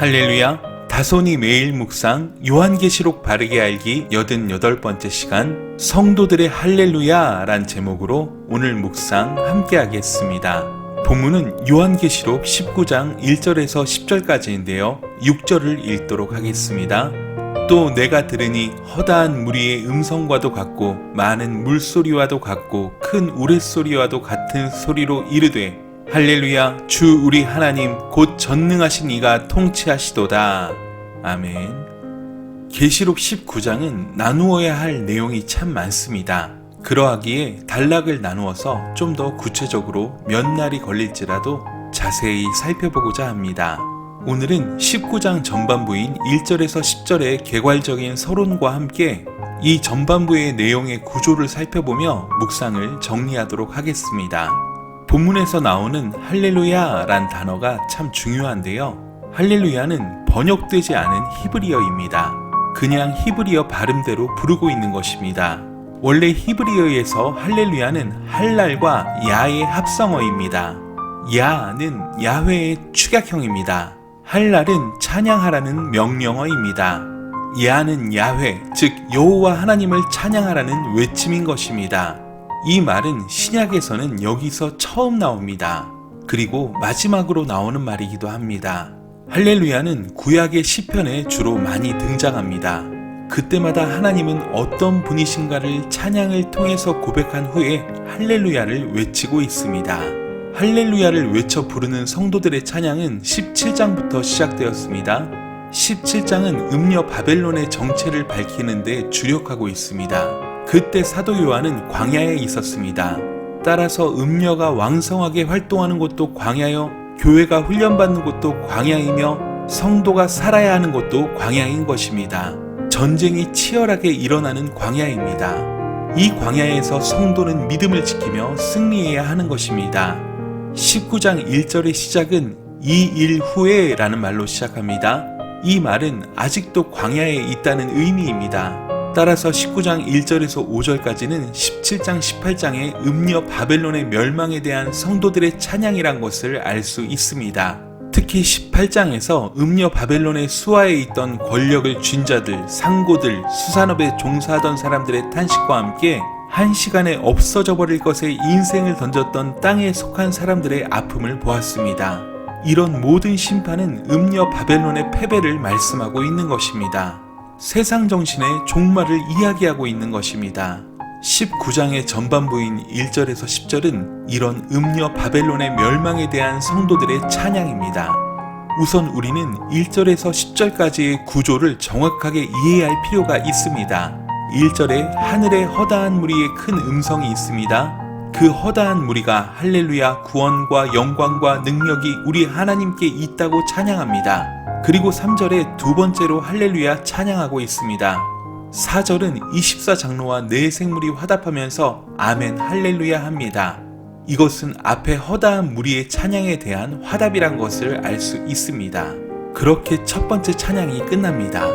할렐루야. 다손이 매일 묵상 요한계시록 바르게 알기 88번째 시간 성도들의 할렐루야 란 제목으로 오늘 묵상 함께 하겠습니다. 본문은 요한계시록 19장 1절에서 10절까지인데요. 6절을 읽도록 하겠습니다. 또 내가 들으니 허다한 무리의 음성과도 같고 많은 물소리와도 같고 큰 우레소리와도 같은 소리로 이르되 할렐루야 주 우리 하나님 곧 전능하신 이가 통치하시도다. 아멘. 계시록 19장은 나누어야 할 내용이 참 많습니다. 그러하기에 단락을 나누어서 좀 더 구체적으로 몇 날이 걸릴지라도 자세히 살펴보고자 합니다. 오늘은 19장 전반부인 1절에서 10절의 개괄적인 서론과 함께 이 전반부의 내용의 구조를 살펴보며 묵상을 정리하도록 하겠습니다. 본문에서 나오는 할렐루야 란 단어가 참 중요한데요. 할렐루야는 번역되지 않은 히브리어입니다. 그냥 히브리어 발음대로 부르고 있는 것입니다. 원래 히브리어에서 할렐루야는 할랄과 야의 합성어입니다. 야는 야훼의 축약형입니다. 할랄은 찬양하라는 명령어입니다. 야는 야훼, 즉 여호와 하나님을 찬양하라는 외침인 것입니다. 이 말은 신약에서는 여기서 처음 나옵니다. 그리고 마지막으로 나오는 말이기도 합니다. 할렐루야는 구약의 시편에 주로 많이 등장합니다. 그때마다 하나님은 어떤 분이신가를 찬양을 통해서 고백한 후에 할렐루야를 외치고 있습니다. 할렐루야를 외쳐 부르는 성도들의 찬양은 17장부터 시작되었습니다. 17장은 음녀 바벨론의 정체를 밝히는데 주력하고 있습니다. 그때 사도 요한은 광야에 있었습니다. 따라서 음녀가 왕성하게 활동하는 곳도 광야요, 교회가 훈련받는 곳도 광야이며 성도가 살아야 하는 곳도 광야인 것입니다. 전쟁이 치열하게 일어나는 광야입니다. 이 광야에서 성도는 믿음을 지키며 승리해야 하는 것입니다. 19장 1절의 시작은 이 일 후에 라는 말로 시작합니다. 이 말은 아직도 광야에 있다는 의미입니다. 따라서 19장 1절에서 5절까지는 17장 18장의 음녀 바벨론의 멸망에 대한 성도들의 찬양이란 것을 알 수 있습니다. 특히 18장에서 음녀 바벨론의 수하에 있던 권력을 쥔 자들, 상고들, 수산업에 종사하던 사람들의 탄식과 함께 한 시간에 없어져 버릴 것에 인생을 던졌던 땅에 속한 사람들의 아픔을 보았습니다. 이런 모든 심판은 음녀 바벨론의 패배를 말씀하고 있는 것입니다. 세상 정신의 종말을 이야기하고 있는 것입니다. 19장의 전반부인 1절에서 10절은 이런 음녀 바벨론의 멸망에 대한 성도들의 찬양입니다. 우선 우리는 1절에서 10절까지의 구조를 정확하게 이해할 필요가 있습니다. 1절에 하늘에 허다한 무리의 큰 음성이 있습니다. 그 허다한 무리가 할렐루야 구원과 영광과 능력이 우리 하나님께 있다고 찬양합니다. 그리고 3절에 두 번째로 할렐루야 찬양하고 있습니다. 4절은 24장로와 네 생물이 화답하면서 아멘 할렐루야 합니다. 이것은 앞에 허다한 무리의 찬양에 대한 화답이란 것을 알 수 있습니다. 그렇게 첫 번째 찬양이 끝납니다.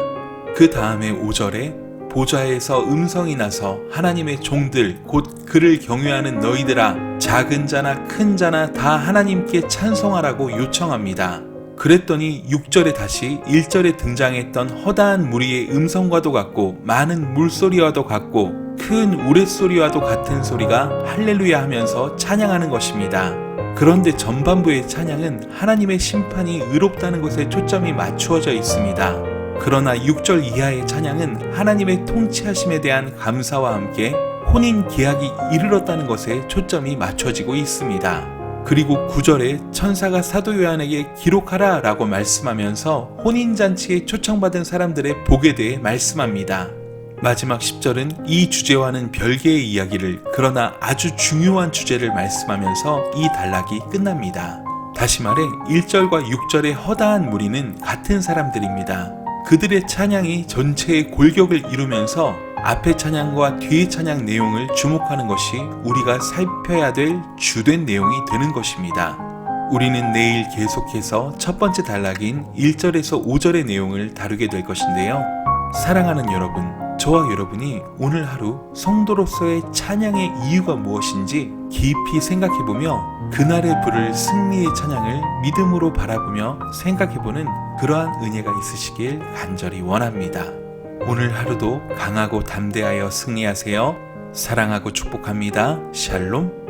그 다음에 5절에 보좌에서 음성이 나서 하나님의 종들 곧 그를 경외하는 너희들아 작은 자나 큰 자나 다 하나님께 찬송하라고 요청합니다. 그랬더니 6절에 다시 1절에 등장했던 허다한 무리의 음성과도 같고 많은 물소리와도 같고 큰 우레소리와도 같은 소리가 할렐루야 하면서 찬양하는 것입니다. 그런데 전반부의 찬양은 하나님의 심판이 의롭다는 것에 초점이 맞추어져 있습니다. 그러나 6절 이하의 찬양은 하나님의 통치하심에 대한 감사와 함께 혼인 계약이 이르렀다는 것에 초점이 맞춰지고 있습니다. 그리고 9절에 천사가 사도 요한에게 기록하라 라고 말씀하면서 혼인잔치에 초청받은 사람들의 복에 대해 말씀합니다. 마지막 10절은 이 주제와는 별개의 이야기를 그러나 아주 중요한 주제를 말씀하면서 이 단락이 끝납니다. 다시 말해 1절과 6절의 허다한 무리는 같은 사람들입니다. 그들의 찬양이 전체의 골격을 이루면서 앞의 찬양과 뒤의 찬양 내용을 주목하는 것이 우리가 살펴야 될 주된 내용이 되는 것입니다. 우리는 내일 계속해서 첫 번째 단락인 1절에서 5절의 내용을 다루게 될 것인데요. 사랑하는 여러분, 저와 여러분이 오늘 하루 성도로서의 찬양의 이유가 무엇인지 깊이 생각해보며 그날에 부를 승리의 찬양을 믿음으로 바라보며 생각해보는 그러한 은혜가 있으시길 간절히 원합니다. 오늘 하루도 강하고 담대하여 승리하세요. 사랑하고 축복합니다. 샬롬.